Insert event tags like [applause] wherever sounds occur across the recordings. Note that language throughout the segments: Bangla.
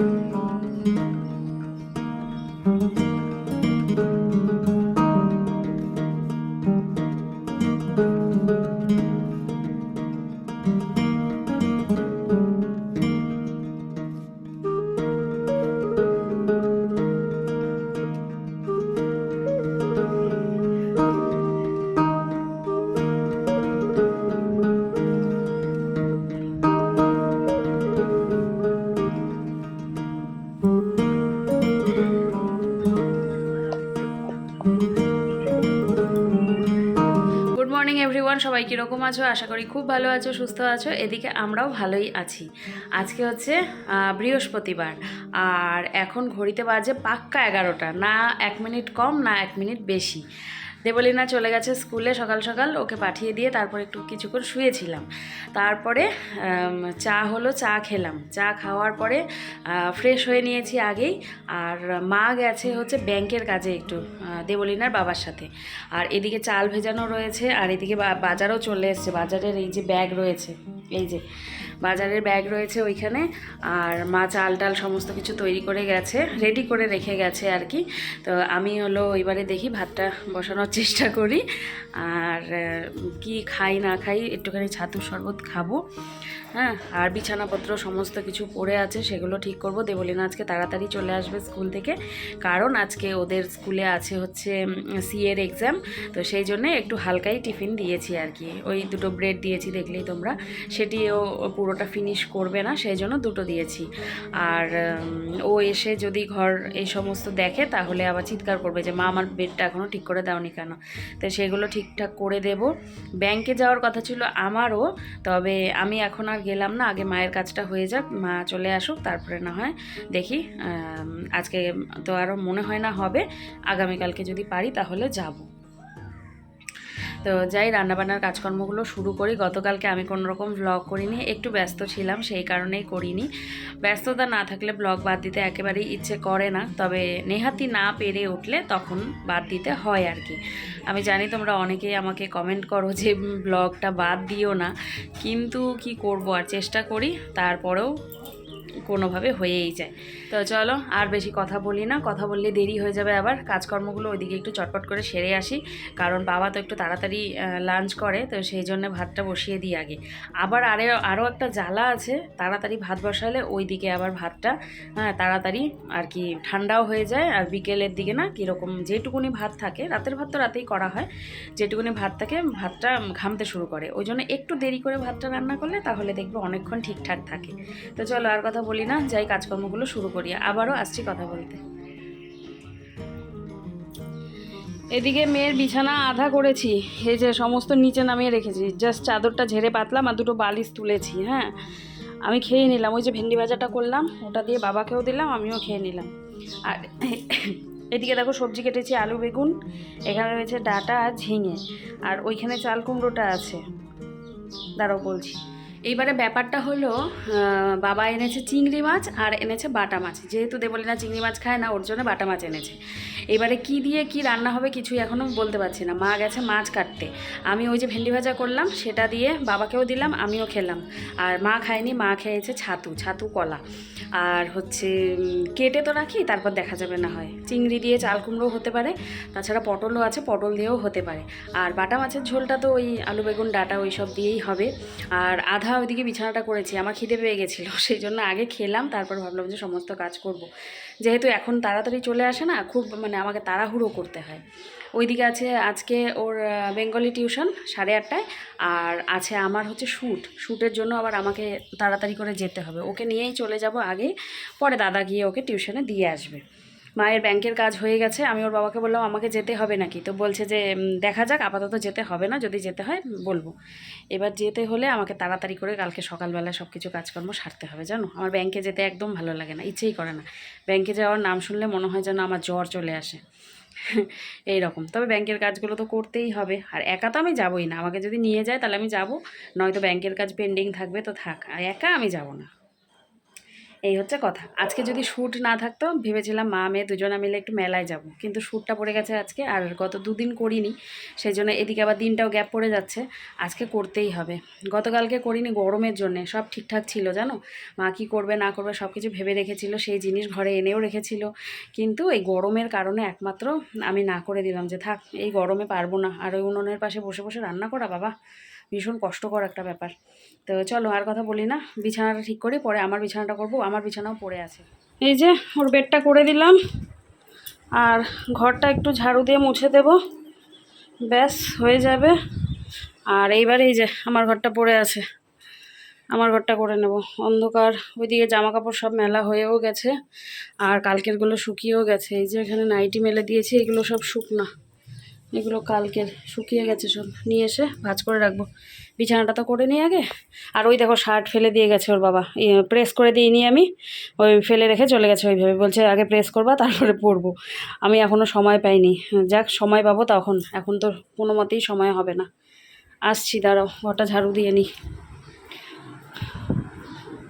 গুড সবাই কীরকম আছো? আশা করি খুব ভালো আছো, সুস্থ আছো। এদিকে আমরাও ভালোই আছি। আজকে হচ্ছে বৃহস্পতিবার। আর এখন ঘড়িতে বাজে পাক্কা এগারোটা। না এক মিনিট কম, না এক মিনিট বেশি। দেবলীনা চলে গেছে স্কুলে সকাল সকাল, ওকে পাঠিয়ে দিয়ে তারপর একটু কিছুক্ষণ শুয়েছিলাম। তারপরে চা হলো, চা খেলাম। চা খাওয়ার পরে ফ্রেশ হয়ে নিয়েছি আগেই। আর মা গেছে হচ্ছে ব্যাংকের কাজে একটু দেবলীনার বাবার সাথে। আর এদিকে চাল ভেজানো রয়েছে, আর এদিকে বাজারও চলে এসছে। বাজারের এই যে ব্যাগ রয়েছে, এই যে বাজারের ব্যাগ রয়েছে ওইখানে, আর মা চাল টাল সমস্ত কিছু তৈরি করে গেছে রেডি করে রেখে গেছে আর কি। তো আমি হলো এবারে দেখি ভাতটা বসানোর চেষ্টা করি, আর কি খাই না খাই একটুখানি ছাতুর শরবত খাব হ্যাঁ আর বিছানাপত্র সমস্ত কিছু পড়ে আছে সেগুলো ঠিক করব। দেবলিনা আজকে তাড়াতাড়ি চলে আসবে স্কুল থেকে, কারণ আজকে ওদের স্কুলে আছে হচ্ছে সি এর এক্সাম তো সেই জন্য একটু হালকাই টিফিন দিয়েছি আর কি। ওই দুটো ব্রেড দিয়েছি দেখলেই তোমরা, সেটিও পুরোটা ফিনিশ করবে না, সেই জন্য দুটো দিয়েছি। আর ও এসে যদি ঘর এই সমস্ত দেখে, তাহলে আবার চিৎকার করবে যে, মা, আমার বেডটা এখনও ঠিক করে দাওনি কেন? তো সেগুলো ঠিকঠাক করে দেব। ব্যাংকে যাওয়ার কথা ছিল আমারও, তবে আমি এখন আর গেলাম না, আগে মায়ের কাজটা হয়ে যাক, মা চলে আসুক, তারপরে না হয় দেখি আজকে তো আরও মনে হয় না হবে, আগামীকালকে যদি পারি তাহলে যাব। তো যাই, রান্নাবান্নার কাজকর্মগুলো শুরু করি। গতকালকে আমি কোনো রকম ব্লগ করিনি, একটু ব্যস্ত ছিলাম, সেই কারণেই করিনি। ব্যস্ততা না থাকলে ব্লগ বাদ দিতে একেবারেই ইচ্ছে করে না, তবে নেহাতি না পেরে উঠলে তখন বাদ দিতে হয় আর কি। আমি জানি তোমরা অনেকেই আমাকে কমেন্ট করো যে ব্লগটা বাদ দিও না। কিন্তু কি করব, আর চেষ্টা করি। তারপরেও কোনোভাবে হয়েই যায়। তো চলো, আর বেশি কথা বলি না, কথা বললে দেরি হয়ে যাবে আবার। কাজকর্মগুলো ওইদিকে একটু চটপট করে সেরে আসি, কারণ বাবা তো একটু তাড়াতাড়ি লাঞ্চ করে, তো সেই জন্য ভাতটা বসিয়ে দিই আগে। আবার আরে, আরও একটা জ্বালা আছে, তাড়াতাড়ি ভাত বসালে ওই দিকে আবার ভাতটা হ্যাঁ তাড়াতাড়ি আর কি ঠান্ডাও হয়ে যায়, আর বিকেলের দিকে না কীরকম যেটুকুনি ভাত থাকে, রাতের ভাত তো রাতেই করা হয়, যেটুকুনি ভাত থাকে ভাতটা ঘামতে শুরু করে। ওই জন্য একটু দেরি করে ভাতটা রান্না করলে তাহলে দেখবে অনেকক্ষণ ঠিকঠাক থাকে। তো চলো, আর কথা বলি না, যাই কাজকর্মগুলো শুরু করি, আবারও আসছি কথা বলতে। এদিকে মেয়ের বিছানা আধা করেছি, এই যে সমস্ত নিচে নামিয়ে রেখেছি জাস্ট চাদরটা ঝেড়ে পাতলাম আর দুটো বালিশ তুলেছি হ্যাঁ। আমি খেয়ে নিলাম, ওই যে ভেন্ডি ভাজাটা করলাম, ওটা দিয়ে বাবাকেও দিলাম, আমিও খেয়ে নিলাম। আর এদিকে দেখো সবজি কেটেছি, আলু, বেগুন, এখানে রয়েছে ডাটা আর ঝিঙে, আর ওইখানে চাল কুমড়োটা আছে। দাঁড়াও বলছি। এইবারে ব্যাপারটা হলো বাবা এনেছে চিংড়ি মাছ আর এনেছে বাটা মাছ। যেহেতু দেবলিনা চিংড়ি মাছ খায় না, ওর জন্য বাটা মাছ এনেছে। এবারে কি দিয়ে কি রান্না হবে কিছুই এখনও বলতে পারছি না। মা গেছে মাছ কাটতে। আমি ওই যে ভেন্ডি ভাজা করলাম, সেটা দিয়ে বাবাকেও দিলাম, আমিও খেলাম। আর মা খায়নি, মা খেয়েছে ছাতু ছাতু কলা। আর হচ্ছে কেটে তো রাখি, তারপর দেখা যাবে না হয়। চিংড়ি দিয়ে চাল কুমড়ো হতে পারে, তাছাড়া পটলও আছে, পটল দিয়েও হতে পারে। আর বাটা মাছের ঝোলটা তো ওই আলু, বেগুন, ডাটা ওই সব দিয়েই হবে। আর আধা ওইদিকে বিছানাটা করেছি। আমার খিদে পেয়ে গেছিল [laughs] সেই জন্য আগে খেলাম, তারপর ভাবলাম যে সমস্ত কাজ করব। যেহেতু এখন তাড়াতাড়ি চলে আসে না, খুব মানে আমাকে তাড়াহুড়ো করতে হয়। ওইদিকে আছে আজকে ওর বেঙ্গলি টিউশন সাড়ে আটটায়, আর আছে আমার হচ্ছে শ্যুট। শ্যুটের জন্য আবার আমাকে তাড়াতাড়ি করে যেতে হবে। ওকে নিয়েই চলে যাব আগে, পরে দাদা গিয়ে ওকে টিউশনে দিয়ে আসবে। মায়ের ব্যাংকের কাজ হয়ে গেছে, আমি ওর বাবাকে বললাম, আমাকে যেতে হবে নাকি? তো বলছে যে দেখা যাক, আপাতত যেতে হবে না, যদি যেতে হয় বলব। এবার যেতে হলে আমাকে তাড়াতাড়ি করে কালকে সকালবেলা সব কিছু কাজকর্ম সারতে হবে, জানো? আমার ব্যাংকে যেতে একদম ভালো লাগে না, ইচ্ছেই করে না। ব্যাংকে যাওয়ার নাম শুনলে মনে হয় যেন আমার জ্বর চলে আসে। [laughs] এই রকম তবে ব্যাংকের কাজগুলো তো করতেই হবে। আর একা তো আমি যাবোই না, আমাকে যদি নিয়ে যায় তাহলে আমি যাব, নয়তো ব্যাংকের কাজ পেন্ডিং থাকবে, তো থাক একা আমি যাব না। এই হচ্ছে কথা। আজকে যদি শ্যুট না থাকতো, ভেবেছিলাম মা, মেয়ে দুজনে মিলে একটু মেলায় যাব। কিন্তু শ্যুটটা পড়ে গেছে আজকে, আর গত দুদিন করিনি। সেই জন্য এদিকে আবার দিনটাও গ্যাপ পড়ে যাচ্ছে। আজকে করতেই হবে। গতকালকে করিনি, গরমের জন্যে। সব ঠিকঠাক ছিল, জানো? মা কী করবে, না করবে, সব কিছু ভেবে রেখেছিল। সেই জিনিস ঘরে এনেও রেখেছিল। কিন্তু এই গরমের কারণে একমাত্র আমি না করে দিলাম যে, থাক, এই গরমে পারব না। আর ওই উনুনের পাশে বসে বসে রান্না করা, বাবা। ভীষণ কষ্টকর একটা ব্যাপার। তো চলো আর কথা বলি না, বিছানাটা ঠিক করি, পরে আমার বিছানাটা করব, আমার বিছানাও পড়ে আছে। এই যে ওর বেডটা করে দিলাম, আর ঘরটা একটু ঝাড়ু দিয়ে মুছে দেব, ব্যাস হয়ে যাবে। আর এইবার এই যে আমার ঘরটা পড়ে আছে, আমার ঘরটা করে নেব। অন্ধকার, ওইদিকে জামা কাপড় সব মেলা হয়েও গেছে, আর কালকেরগুলো শুকিয়েও গেছে। এই যে এখানে নাইটি মেলে দিয়েছি, এগুলো সব শুকনা। এগুলো কালকের শুকিয়ে গেছে সব। নিয়ে এসে ভাজ করে রাখব। বিছানাটা তো করে নিই আগে। আর ওই দেখো শার্ট ফেলে দিয়ে গেছে ওর বাবা। প্রেস করে দিইনি আমি। ওই ফেলে রেখে চলে গেছে ওইভাবে। বলছে, আগে প্রেস করবা, তারপরে পরবো। আমি এখনও সময় পাইনি। যাক, সময় পাবো তখন। এখন তো কোনো মতেই সময় হবে না। আসছি, দাঁড়াও, ঘরটা ঝাড়ু দিয়ে নিই।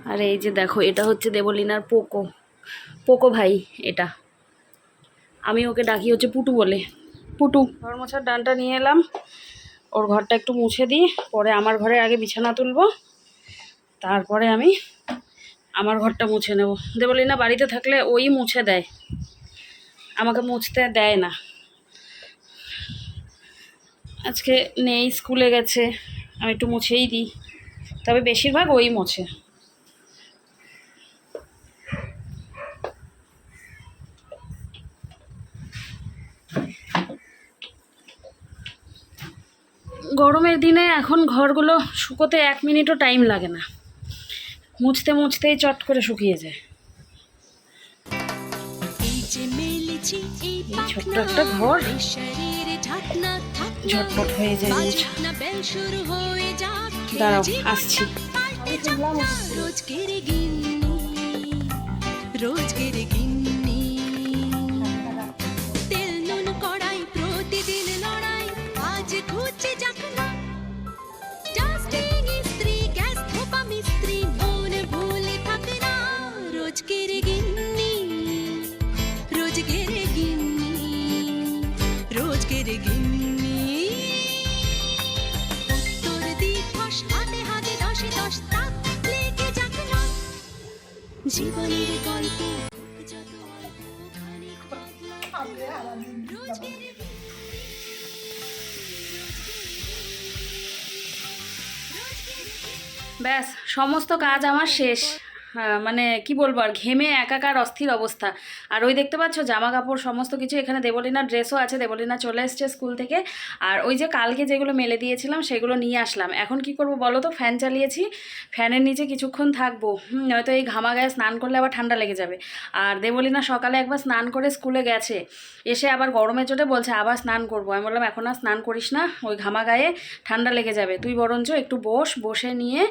আর এই যে দেখো, এটা হচ্ছে দেবলিনার পোকো। পোকো ভাই এটা। আমি ওকে ডাকি হচ্ছে পুটু বলে। পুটু। ঘর মোছার ডানটা নিয়ে এলাম। ওর ঘরটা একটু মুছে দিই। পরে আমার ঘরে আগে বিছানা তুলবো। তারপরে আমি আমার ঘরটা মুছে নেব। দেবলিনা বাড়িতে থাকলে ওই মুছে দেয়। আমাকে মুছতে দেয় না। আজকে নেই, স্কুলে গেছে। আমি একটু মুছেই দিই। তবে বেশিরভাগ ওই মোছে গরমের দিনে এখন ঘরগুলো শুকোতে এক মিনিটও টাইম লাগে না। মুছতে মুছতেই চট করে শুকিয়ে যায়। ছোট্ট একটা ঘর। শরীরে ঢাকনা থাকনা ঝটপট হয়ে যায় হয়ে দাঁড়াও আসছি। পাল্টে ব্যাস সমস্ত কাজ আমার শেষ। হ্যাঁ, মানে কি বলব আর ঘেমে একাকার অস্থির অবস্থা। আর ওই দেখতে পাচ্ছ জামা কাপড় সমস্ত কিছু এখানে দেবলিনার ড্রেসও আছে, দেবলিনা চলে এসছে স্কুল থেকে। আর ওই যে কালকে যেগুলো মেলে দিয়েছিলাম, সেগুলো নিয়ে আসলাম। এখন কি করব বলো তো? ফ্যান চালিয়েছি। ফ্যানের নিচে কিছুক্ষণ থাকব। নয়তো এই ঘামা গায়ে স্নান করলে আবার ঠান্ডা লেগে যাবে। আর দেবলিনা সকালে একবার স্নান করে স্কুলে গেছে। এসে আবার গরমে চোটে বলছে, আবার স্নান করব। আমি বললাম, এখন আর স্নান করিস না, ওই ঘামা গায়ে ঠান্ডা লেগে যাবে। তুই বরঞ্চ একটু বস, বসে নিয়ে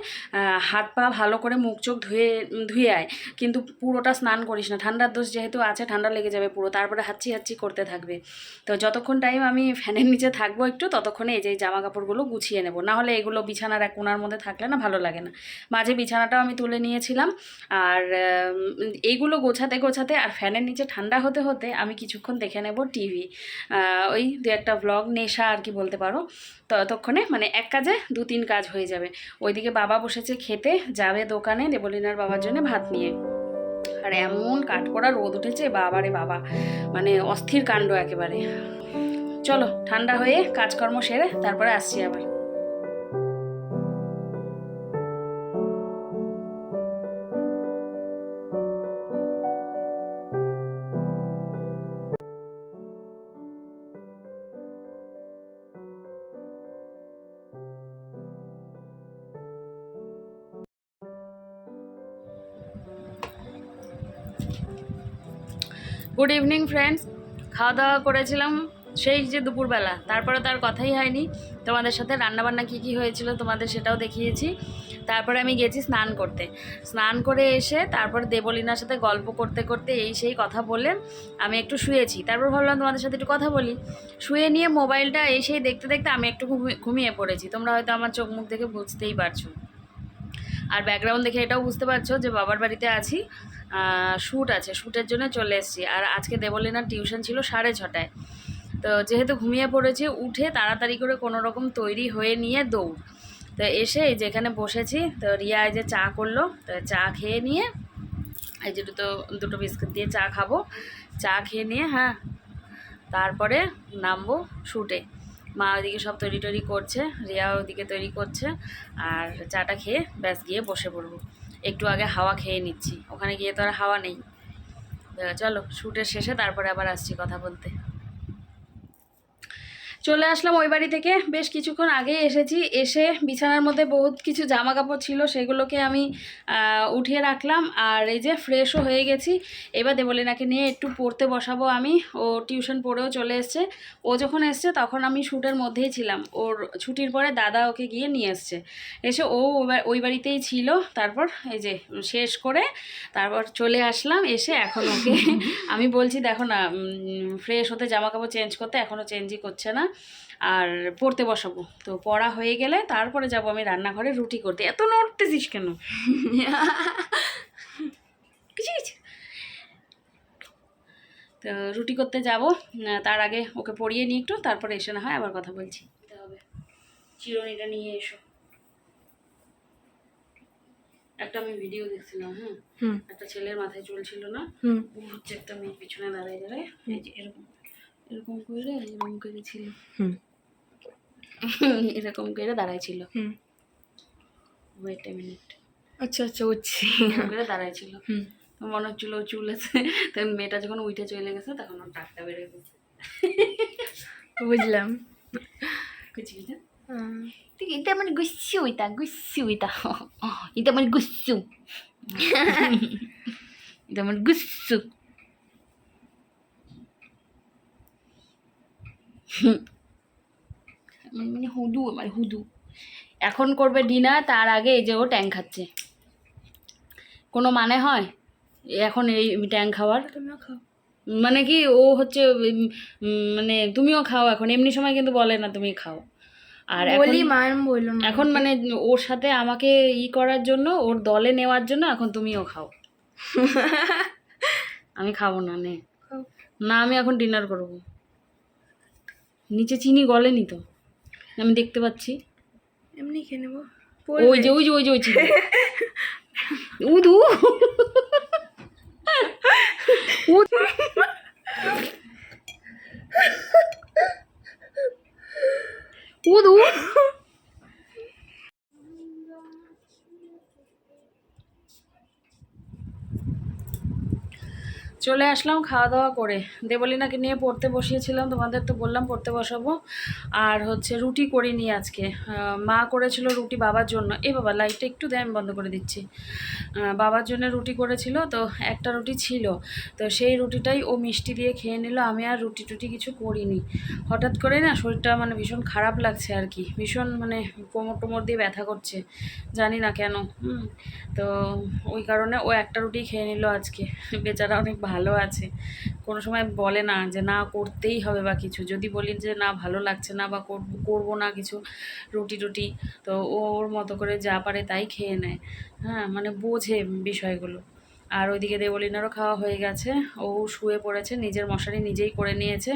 হাত পা ভালো করে মুখ চোখ ধুয়ে ধুয়ে আয়। কিন্তু পুরোটা স্নান করিস না। ঠান্ডার দোষ যেহেতু আছে ঠান্ডা লেগে যাবে পুরো, তারপরে হাচ্ছি হাচ্ছি করতে থাকবে। তো যতক্ষণ টাইম আমি ফ্যানের নিচে থাকব একটু, ততক্ষণে এই যে জামা কাপড়গুলো গুছিয়ে নেব। নাহলে এগুলো বিছানার এক কোনার মধ্যে থাকলে না ভালো লাগে না। মাঝে বিছানাটাও আমি তুলে নিয়েছিলাম। আর এইগুলো গোছাতে গোছাতে আর ফ্যানের নিচে ঠান্ডা হতে হতে আমি কিছুক্ষণ দেখে নেব টিভি। ওই দু একটা ব্লগ নেশা আর কি বলতে পারো। ততক্ষণে মানে এক কাজে দু তিন কাজ হয়ে যাবে। ওইদিকে বাবা বসেছে খেতে, যাবে দোকানে দেবলিনার বাবার জন্য ভাত নিয়ে। আর এমন কাঠকড়া রোদ উঠেছে, বাবারে বাবা। মানে অস্থির কাণ্ড একেবারে। চলো, ঠান্ডা হয়ে কাজকর্ম সেরে তারপরে আসছি আবার। গুড ইভিনিং ফ্রেন্ডস খাওয়া দাওয়া করেছিলাম সেই যে দুপুরবেলা। তারপরে তার কথাই হয়নি। তোমাদের সাথে রান্নাবান্না কী কী হয়েছিল তোমাদের সেটাও দেখিয়েছি। তারপরে আমি গেছি স্নান করতে। স্নান করে এসে তারপর দেবলিনার সাথে গল্প করতে করতে এই সেই কথা বলে আমি একটু শুয়েছি। তারপর ভাবলাম তোমাদের সাথে একটু কথা বলি। শুয়ে নিয়ে মোবাইলটা এই সেই দেখতে দেখতে আমি একটু ঘুমিয়ে- পড়েছি। তোমরা হয়তো আমার চোখ মুখ দেখে বুঝতেই পারছ। আর ব্যাকগ্রাউন্ড দেখে এটাও বুঝতে পারছ যে বাবার বাড়িতে আছি শ্যুট আছে শ্যুটের জন্য চলে এসেছি। আর আজকে দেবলিনার টিউশন ছিল সাড়ে ছটায়। তো যেহেতু ঘুমিয়ে পড়েছি, উঠে তাড়াতাড়ি করে কোনো রকম তৈরি হয়ে নিয়ে দৌড়। তো এসে যেখানে বসেছি, তো রিয়া এই যে চা করল, তো চা খেয়ে নিয়ে এই যে দুটো দুটো বিস্কুট দিয়ে চা খাব। চা খেয়ে নিয়ে হ্যাঁ তারপরে নামবো শ্যুটে মা ওইদিকে সব তৈরি টৈরি করছে, রিয়া ওইদিকে তৈরি করছে, আর চাটা খেয়ে ব্যাস গিয়ে বসে পড়ব। একটু আগে হাওয়া খেয়ে নিচ্ছি, ওখানে গিয়ে তো আর হাওয়া নেই। চলো শ্যুটের শেষে তারপরে আবার আসছি কথা বলতে। চলে আসলাম ওই বাড়ি থেকে। বেশ কিছুক্ষণ আগে এসেছি। এসে বিছানার মধ্যে বহুত কিছু জামা কাপড় ছিল সেগুলোকে আমি উঠিয়ে রাখলাম। আর এই যে ফ্রেশও হয়ে গেছি। এবার দেবলিনাকে নিয়ে একটু পড়তে বসাবো আমি। ও টিউশন পড়েও চলে এসছে। ও যখন এসছে তখন আমি শ্যুটের মধ্যেই ছিলাম। ওর ছুটির পরে দাদা ওকে গিয়ে নিয়ে এসছে। এসে ও ওই ওই বাড়িতেই ছিল। তারপর এই যে শেষ করে তারপর চলে আসলাম। এসে এখন ওকে [laughs] আমি বলছি দেখো না ফ্রেশ হতে জামা কাপড় চেঞ্জ করতে এখনও চেঞ্জই করছে না। আর পড়তে বসাবো। তো পড়া হয়ে গেলে তারপরে যাব আমি রান্নাঘরে রুটি করতে। এত নড়তেছিস কেন? কিছু কিছু তো রুটি করতে যাব। তার আগে ওকে পড়িয়ে নিই একটু তারপরে এসে না হয় আবার কথা বলছি। হবে। চিরুনিটা নিয়ে এসো। একটা আমি ভিডিও দেখছিলাম হ্যাঁ হুম। একটা ছেলের মাথায় চুল না? হুম। হচ্ছে একটা মেয়ে পিছনে দাঁড়ায় দাঁড়ায়। এরকম। এরকম করে এরকম করে ছিল। হুম। [laughs] এরকম করে দাঁড়ায় ছিল হুম। ওয়েট এ মিনিট আচ্ছা আচ্ছা বুঝছি। করে দাঁড়ায় ছিল হুম। মনে হচ্ছিল চুল আছে। তখন মেয়েটা যখন উইটে চলে গেছে তখন ওর টাকটা বেড়ে গেছে। বুঝলাম। কুচি হুম। এটা মানে গুচ্ছু এটা গুচ্ছু এটা এটা মানে গুচ্ছু। এটা মানে গুচ্ছু। মানে মানে হুদু মানে হুদু। এখন করবে ডিনার তার আগে এই যে ও ট্যাং খাচ্ছে। কোনো মানে হয়? এখন এই ট্যাং খাওয়ার? তুমিও খাও। মানে কি ও হচ্ছে মানে তুমিও খাও এখন? এমনি সময় কিন্তু বলে না তুমি খাও। আর এখন বলি মান বলল এখন মানে ওর সাথে আমাকে ই করার জন্য ওর দলে নেওয়ার জন্য এখন তুমিও খাও। [laughs] আমি খাব না নে। না আমি এখন ডিনার করব। নিচে চিনি গলেনি তো? আমি দেখতে পাচ্ছি। এমনি খেয়ে নেব। ওই যে ওই যে ওই যে ওই চিনি। [laughs] উদু উদু চলে আসলাম খাওয়া দাওয়া করে। দেবলিনাকে নিয়ে পড়তে বসিয়েছিলাম, তোমাদের তো বললাম পড়তে বসাবো। আর হচ্ছে রুটি করিনি আজকে। মা করেছিল রুটি বাবার জন্য। এই বাবা, লাইটটা একটু দেয় আমি বন্ধ করে দিচ্ছি। বাবার জন্য রুটি করেছিল, তো একটা রুটি ছিল। তো সেই রুটিটাই ও মিষ্টি দিয়ে খেয়ে নিল। আমি আর রুটি টুটি কিছু করিনি। হঠাৎ করে না শরীরটা মানে ভীষণ খারাপ লাগছে আর কি। ভীষণ মানে কোমর টোমর দিয়ে ব্যথা করছে। জানি না কেন। তো ওই কারণে ও একটা রুটি খেয়ে নিল আজকে। বেচারা অনেক ভালো। আছে। কোনো সময় বলে না যে না করতেই হবে বা কিছু। যদি বলি যে না, ভালো লাগছে না বা করব না কিছু রুটি টুটি, তো ওর মতো করে যা পারে তাই খেয়ে নেয়। হ্যাঁ মানে বোঝে বিষয়গুলো। আর ওইদিকে দেবলিনারও খাওয়া হয়ে গেছে। ও শুয়ে পড়েছে, নিজের মশারি নিজেই করে নিয়েছে।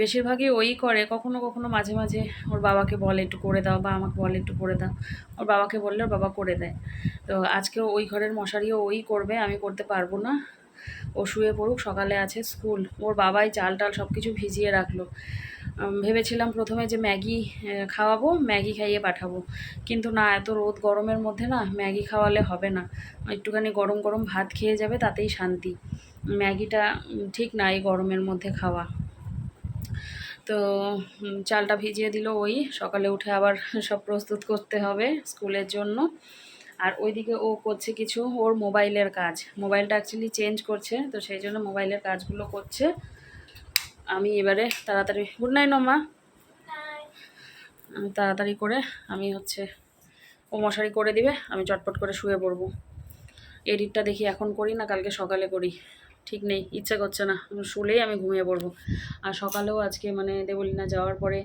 বেশিরভাগই ওই করে। কখনো কখনো মাঝে মাঝে ওর বাবাকে বলে, একটু করে দাও বা আমাকে বলে একটু করে দাও। ওর বাবাকে বললে ওর বাবা করে দেয়। তো আজকে ওই ঘরের মশারিও ওই করবে, আমি করতে পারব না। ও শুয়ে পড়ুক, সকালে আছে স্কুল। ওর বাবাই চাল টাল সব কিছু ভিজিয়ে রাখল। ভেবেছিলাম প্রথমে যে ম্যাগি খাওয়াবো, ম্যাগি খাইয়ে পাঠাবো। কিন্তু না, এত রোদ গরমের মধ্যে না, ম্যাগি খাওয়ালে হবে না। একটুখানি গরম গরম ভাত খেয়ে যাবে, তাতেই শান্তি। ম্যাগিটা ঠিক না এই গরমের মধ্যে খাওয়া। তো চালটা ভিজিয়ে দিল ওই। সকালে উঠে আবার সব প্রস্তুত করতে হবে স্কুলের জন্য। আর ওইদিকে ও করছে কিছু, ওর মোবাইলের কাজ। মোবাইলটা অ্যাকচুয়ালি চেঞ্জ করছে, তো সেই জন্য মোবাইলের কাজগুলো করছে। আমি এবারে তাড়াতাড়ি গুড নাইট মা আমি তাড়াতাড়ি করে, আমি হচ্ছে ও মশারি করে দিবে, আমি চটপট করে শুয়ে পড়ব। এডিটটা দেখি এখন করি না, কালকে সকালে করি। ঠিক নেই, ইচ্ছা করছে না, শুলেই আমি ঘুমিয়ে পড়ব। আর সকালেও আজকে মানে দেবলিনা যাওয়ার পরে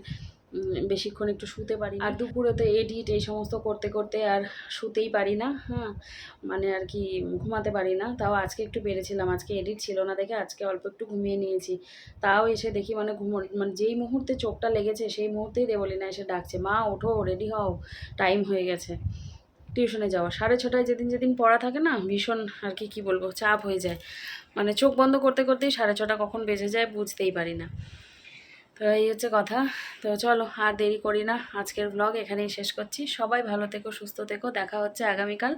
বেশিক্ষণ একটু শুতে পারি আর দুপুরে তো এডিট এই সমস্ত করতে করতে আর শুতেই পারি না হ্যাঁ মানে আর কি ঘুমাতে পারি না। তাও আজকে একটু পেরেছিলাম আজকে এডিট ছিল না দেখে আজকে অল্প একটু ঘুমিয়ে নিয়েছি। তাও এসে দেখি মানে ঘুমো মানে যেই মুহূর্তে চোখটা লেগেছে সেই মুহূর্তেই দেবলিনা এসে ডাকছে, মা, ওঠো রেডি হও টাইম হয়ে গেছে। টিউশনে যাওয়া, সাড়ে ছটায় যেদিন যেদিন পড়া থাকে না, ভীষণ আর কি, কী বলব, চাপ হয়ে যায়। মানে চোখ বন্ধ করতে করতেই সাড়ে ছটা কখন বেজে যায় বুঝতেই পারি না। তো এই হচ্ছে কথা। তো চলো আর দেরি করি না। আজকের ব্লগ এখানেই শেষ করছি। সবাই ভালো থেকো, সুস্থ থেকো। দেখা হচ্ছে আগামীকাল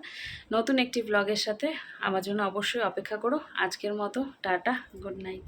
নতুন একটি ব্লগের সাথে। আমার জন্য অবশ্যই অপেক্ষা করো। আজকের মতো, টাটা গুড নাইট